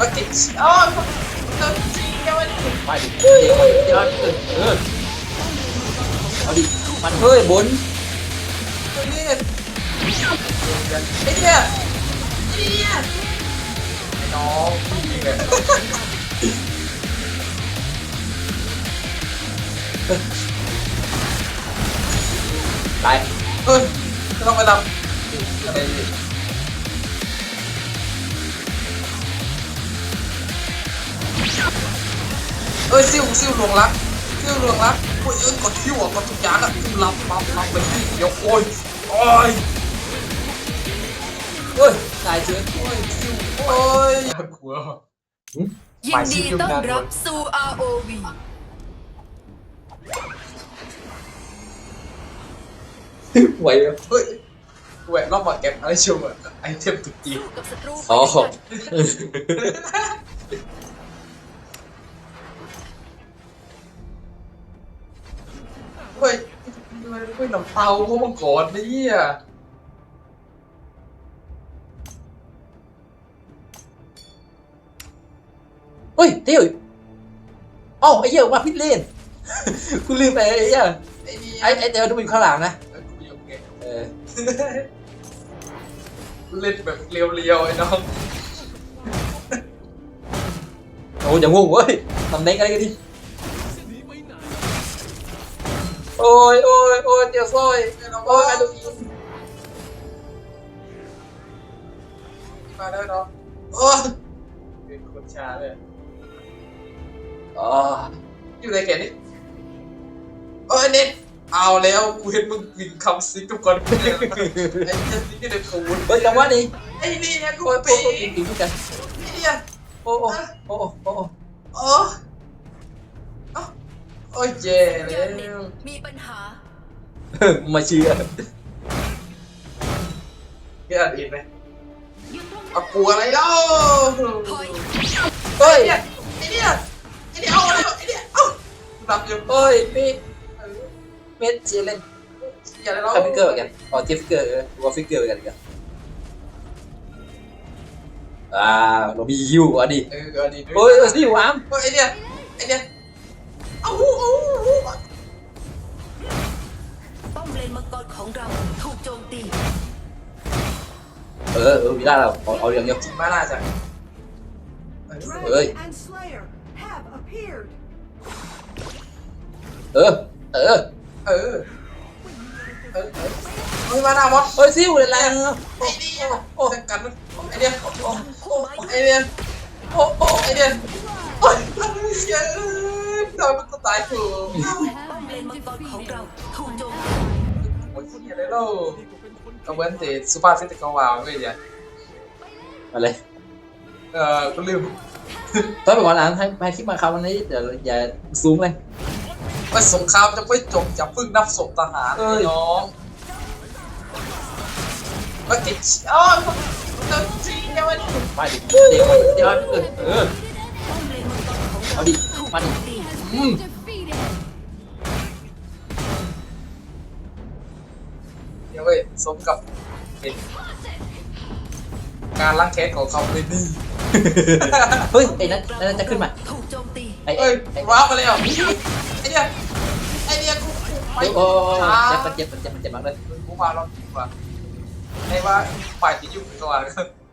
มากินอ๋อเติมจริงยังไม่ได้ไปดิเดี๋ยวเดี๋ยวเออเอาดิมันเฮ้ยบนตัวนี้ไอ้เนี่ยไอ้เนี่ยไอ้น้องจริงเลยไปเฮ้ยต้องไปทำอะไร เอ้ยซิวซิวหลวงรักซิวหลวงรักโอ้ยเอ้ยกดซิวอะกดทุกอย่างอะซิวรับรับรับไปที่เดี๋ยวโอ้ยโอ้ยเฮ้ยตายเชื้อโอ้ยซิวโอ้ยกลัวยินดีต้อนรับสู่ ROV ไหวไหมเฮ้ยแหวนรอบมาเก็บอะไรชัวร์ไอเทมตุกจีสู้กับศัตรูอ๋อ เฮ้ยมันเฮ้ยน้ำเตาเขามาก่อนนี่อะเฮ้ยเที่ยวเอ้าไอ้เหี้ยมาพิษเล่นกูลืมไปไอ้เหี้ยไอ้นี่ไอ้ไอ้เดี๋ยวต้องไปอยู่ข้างหลังนะเอ้ยกูยกเก่งเออเล่นแบบเรียวๆไอ้น้องโอ้ยอย่างงงเว้ยทำได้อะไรกันดิ ยโอ้ยโอ้ยเดี๋ยวซอยน้องโอ้ยไอ้ตัวอีมาได้เนาะโอ้ยเป็นคนชาเลยอ๋ออยู่ในแขนนี่โอ้ยเน็ตเอาแล้วกูเห็นมึงวิ่งคำซิกกับก่อนไอ้เจ้าซิกเนี่ยคูณเฮ้ยจังหวะนี้ไอ้นี่เนี่ยกูโอ้ยไปโอ้ยกินกินกันไอ้เนี่ยโอ้โอ้โอ้โอ้โอ้โอ้เอ้ โอ้ยเย่แล้ยานเน็ตวมีปัญหาเออมาเชื่อพี่อ่านอินไหมเอากลัวอะไรเล่าถอยเฮ้ยไอ้เนี่ยไอ้เนี่ยไอ้เนี่ยเอาอะไรเอาไอ้เนี่ยเอาดับอยู่เฮ้ยพี่เม็ดเชียร์เล่นอย่าเลยเนาะคาฟิกเกอร์กันอ๋อเทียบฟิกเกอร์เออตัวฟิกเกอร์กันกันอ่าเรามีฮิวอะดิเออเออดีด้วยโอ้ยเออสิวามเฮ้ยไอ้เนี่ยไอ้เนี่ยเอาหูเอาหูเอาหูป้อมเลนมังกรของเราถูกโจมตี เออเออวิลาเราเอาเอาอย่างเดียวจริงมาน่าจะเออเอ้ย Dragon and Slayer have appeared. เออ เออ เออ เออเออเฮ้ยมาหน้ามดเฮ้ยซิวเลยแรงไอ้เนี่ยโอ้กันมันไอ้เนี่ยโอ้คู่ไม้ไอ้เนี่ยโอ้โอ้ไอ้เนี่ยโอ้ยเชี่ยเอ้ย ทำไมมันก็ตายถูกป้อมเลนมังกรของเราถูกโจมตีโอ้ยเชี่ยเลยเล่าเอาเว้นแต่สุภาพสิทธิ์เขาว่าเว้ยเนี่ยมาเลยเออก็ลืมต้อยไปก่อนหลังให้ให้คลิปมาคราวนี้เดี๋ยวอย่าซูมเลยว่าสงครามจะไม่จบจะพึ่งนับศพทหารเอ้ยน้องมากินอ๋อเติมจริงยังไม่ได้ไปดิเดี๋ยวเดี๋ยวเออเออป้อมเลนมังกรของเราเอาดิถูกมาโจดิมตีอืม เดี๋ยวเว้ยสมกับเป็นการล้างแค้นของเขาเลยนี่เฮ้ยไอ้นั้นนั่นจะขึ้นมาถูกโจมตีไอ้เอ้ไอ้ยไอ้ว้าวมาแล้วไอ้เนี่ยไอ้เนี่ยกูไปโอ้โหช้าเจ็บมันเจ็บมันเจ็บมันเจ็บมากเลยกูมาแล้วดีกว่าไอ้ว่าฝ่ายที่ยุ่งก่อน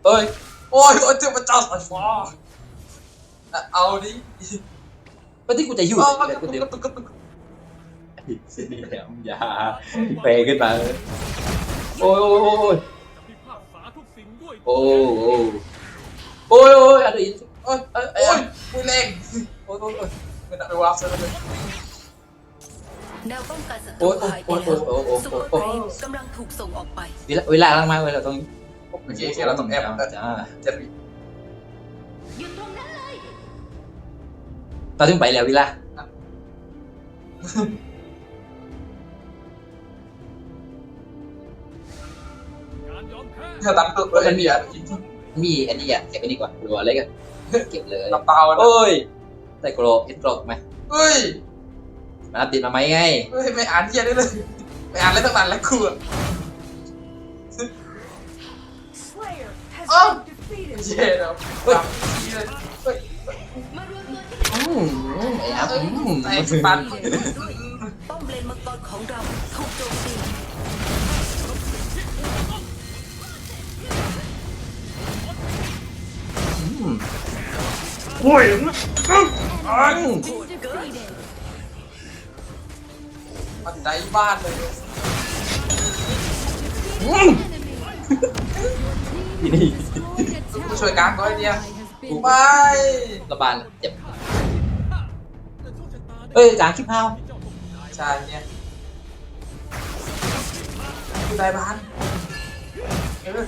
เฮ้ยโอ้ยโอ้ยเจ้าพระเจ้าสัตว์ฟ้าเอาดิ วันที่กูจะอยู่เอาเดี๋ยวกระตุกเดี๋ยวกระตุกกระตุกอย่าเปขึ้นมาโอ้ยโอ้ยโอ้ยพิพากษาทุกสิ่งด้วยโอ้ยโอ้ยโอ้ยโอ้ยอะไรอีกโอ้ยเอ้ยโอ้เอ้ยยมือแรงโอ้ยโอ้ยโอ้ยไม่ได้ไปวางซะเลยแนวป้องกันศัตโอ้รูยหายไปโอ้ยแล้วโอ้ยโอ้ยซูโอ้เปอยร์โอ้เฟยรมกำลังถูกส่งออกไป เวลาเวลาลังมาเวลาตรงโอเคโอเคเราต้องแอบจ้าจะ มีตอนถึงไปแล้วเวลาการยอมแพ้ถ้าดังตัวเลยมีอะมีอันนี้อะเก็บไปดีกว่าหรือว่าอะไรกันเก็บเลยน้ำตาเลยโอ้ยใส่กรอกเอ็นกรอกไหมเฮ้ยมาติดมาไหมไงเฮ้ยไม่อ่านเฮียได้เลยไม่อ่านแล้วตั้งนานแล้วกู Slayer has Oh. been defeated. เย้แล้วสามทีเลยเฮ้ยอืม ไอ้อัพอืมไอ้ปันป้อมเลนมังกรของเราถูกโจมตีอืมโอ้ยอันมันใจบ้านเลยอืมนี่นี่กูช่วยกลางก้อยเดียวไม่ระบาดเจ็บ เอ้ยกลางคลิปพาวใช่เนี่ยกูได้บ้านเออ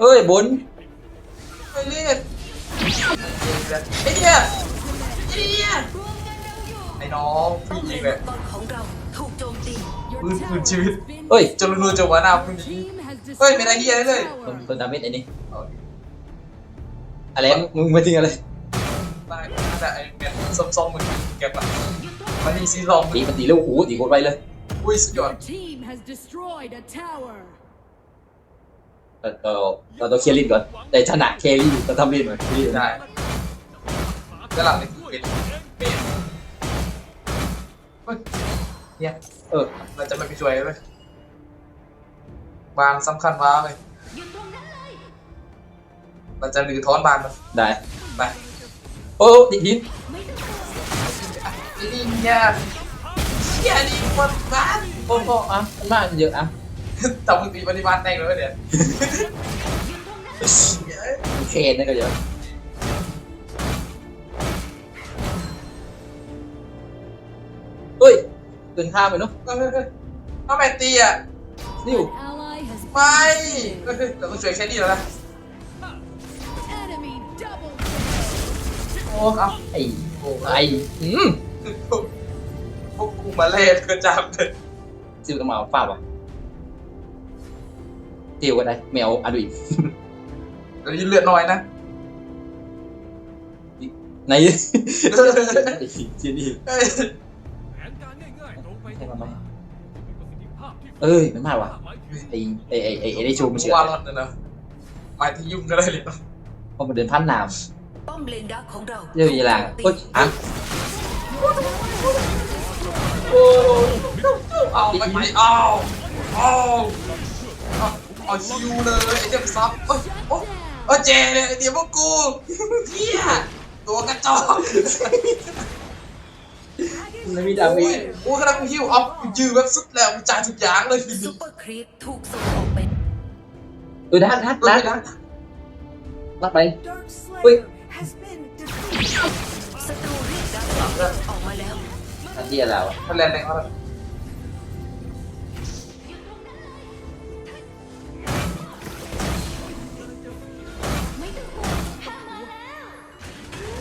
เอ้ยบนไปเรียกไอ้เนี่ยไอ้เนี่ยไอ้น้องป้อผู้มหเลญิงนเลมัยงกรของเราถูกโจมตีปืนปืนชีวิตเอ้ยจนรู้จังหวะหน้าผู้หญิง เฮ้ยไม่ได้เหี้ยเลยคนคนดาเมจไอ้นี่เอาดิอะไรมึงมาถึงอะไรได้แต่ไอ้เม็ดส้มๆมึงเก็บละมันมีซีซองตีมันตีแล้วโอ้โหตีโคตรไปเลยอุ้ยสุดยอด Your team has destroyed a tower. เราเราเราต้องเคลียร์ลินก่อน แต่ชนะแครี่เราทำลินหน่อยลินได้แล้วหลังนี่คือเป็นเป็นเฮ้ยเนี่ยเออเราจะไม่ไปช่วยเลย บานสำคัญว้าเลยเราจะลือท้อนบานมันได้ไปโอ้ติดหินไอ้นี่เนี่ยเชี่ยนี่มันบ้านโอ้โหอะมันมากเยอะอะแต่มึงตีปฏิบัติแตงเลยเนี่ยเคนนั่นก็เยอะเฮ้ยเดินข้ามไปเนาะเฮ้ยเฮ้ยเฮ้ยเอาแมนตีอะนิว Ally has ไม่เฮ้ยเฮ้ยเราต้องช่วยแค่นี้แล้วนะ enemy double โอ้เอาไอ้ไอ้อืมพวกกูมาเล่นเกินจับเลยซิลต้องมาฝ้าวะเตียวก็ได้แมวอะดุอีกเรายินเลือดน้อยนะในไอ้เจนี่เฮ้ย เอ้ยมันมากว่ะหมายถึงไอ้ไอ้ไอ้ไอ้ไอ้ได้ชูมันเชื่อว่ารอดนะเนอะหมายถึงยุ่งก็ได้เลยเนอะเพราะมันเดินพันน้ป้อมเลนดักของเราำเรื่องยีหลังถูเฮ้ยกโจมตีอะเอาไปไปเอาเอาเอาเอาคิวเลยไอ้เจ้าซับเอ้ยโอ้เอ้ยเจเนี่ยไอ้เดี๋ยวพวกกูเฮียตัวกระจอก มันมีดาเมโอ้ยจโอ้ยกำลังฮิวเอายืมแบบสุดแล้วจ่ายทุกอย่างเลยทีซุนี้ปเปอร์ครีปถูกส่งออกไป เออดัดดัดเฮ้ดัยดนะรักไป Dark Wait. Slayer has been defeated. ศัตรูเรียกดักของเราออกมาแล้วอันเดียแล้วมันแรงแรงมากเลย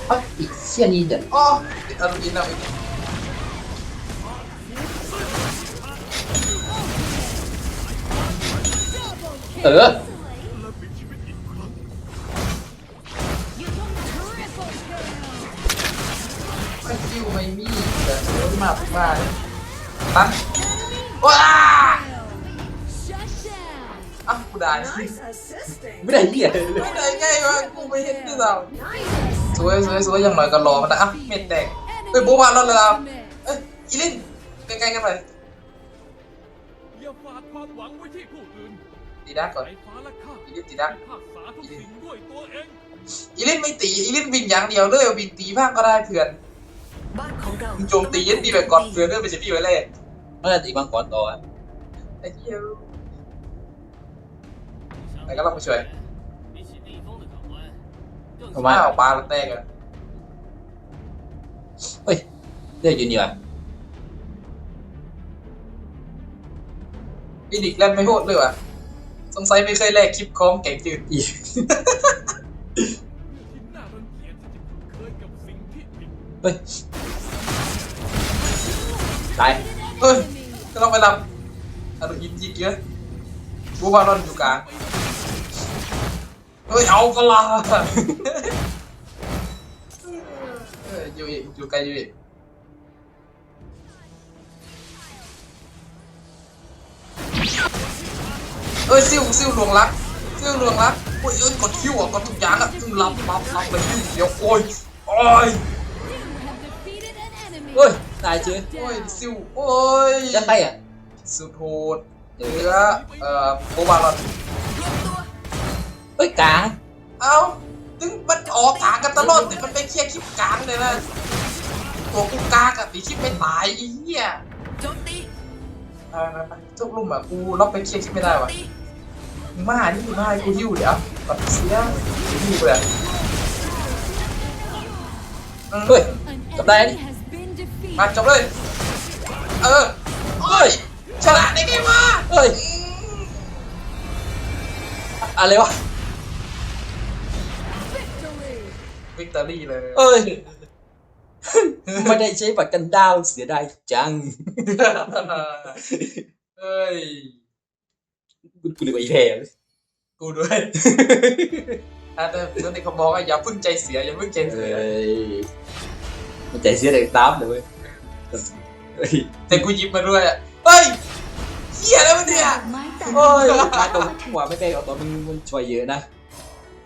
เอ้าอีกเชี่ยนี่เดี๋ยวอ๋อติดอารมณ์อินแล้วอีก เออไม่คิวไม่มีแต่เดี๋ยวมาปุ๊บมาเลยตันว้า Shut down. อะกูได้ Nice assisting. ไม่ได้เหี้ยเลยไม่ได้ไงวะกูไม่เห็นด้วยซ้ำสวยสวยสวยอย่างหน่อยก็รอมันนะอะเม็ดแตกเฮ้ยโบบานรอดเลยเราเอ้ยอีลินใกล้ๆกันไปอย่าฝากความหวังไว้ที่ผู้อื่นตี ดักก่อนไอ้ฟ้าและข้าอีลินตีดักพิพากษาทุกสิ่งด้วยตัวเองอีลินไม่ตีอีลินวิ่งอย่างเดียวเลยวิ่งตีบ้างก็ได้เพื่อนบ้านของเรามึงโจมตียันตีแบบก่อนเพื่อนเดินไปจะพี่ไว้เลยเมื่อตีบางก่อนต่ออะไอ้เหี้ยไหนก็ต้องไปช่วยเอามามาเอาปลาแล้วแตกอะเฮ้ยเลือกอยู่นี่ว่ะอีดิกเล่นไม่โหดเลยว่ะ สงสัยไม่เคยแลกคลิปคอมแก่งจืดอีกไปไยเฮ้ยก็ต้องไปรับอารมณ์ยิงยิงเยอะบูบารอนอยู่กลางเฮ้ยเอากะลาอยู่อีกอยู่ไกลอยู่อีก เอ้ยซิวซิวหลวงรักซิวหลวงรักโอ้ยเอ้ยกดคิวอะกดทุกอย่างอะซึ่งรับรับรับเลยคิวเดี๋ยวโอ้ยโอ้ย You have defeated an enemy. เฮ้ยตายเจอโอ้ยซิวโอ้ยจะไปอะสุดโหดเหลือเอ่อโบบาลอนรวมตัวเฮ้ยกลางเอ้าถึงมันออกกลางกันตลอดแต่มันไปเคลียร์คลิปกลางเลยนะตัวกูกลางอะตีคลิปไม่ตายไอ้เหี้ยโจมตี ไปไปไปทุกลุ่มอะกูล็อกไปเคลียร์คลิปไม่ได้วะมึงมานี่มึงมาให้กูหิ้วเดี๋ยวปัดเสียหิ้วเลยเฮ้ย An Tập đây. enemy has been defeated. มาจบเลยเออเฮ้ยชนะได้ไงวะเฮ้ยอะไรวะวิกตอรี่เลยเอ้ย ไม่ได้ใช้บัตรกันดาวเสียดายจัง เฮ้ย กูกูเลยกว่าอีแพรกูด้วยอะแต่เรื่องนี้เขาบอกว่าอย่าเพึ่งใจเสียอย่าเพึ่งใจเสีเฮ้ยยมันใจเสียเลยตามเลยเว้ยเฮ้ยแต่กูหยิบมาด้วยอะเฮ้ยเหี้ยแล้วมันเนี่ย My โอ้ย back. มาตรงหัวไม่ได้เอาตอนมึงมันช่วยเยอะนะ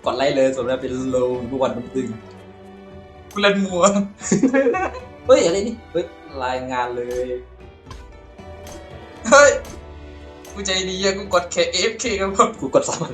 กดไล่เลยสมแล้วเป็นโลเมื่อวันมันตึง กูเล่นมัว เฮ้ยอะไรนี่ เฮ้ยรายงานเลย เฮ้ย กูใจดีอะกูกด K F K กันหมดกูกดสามัน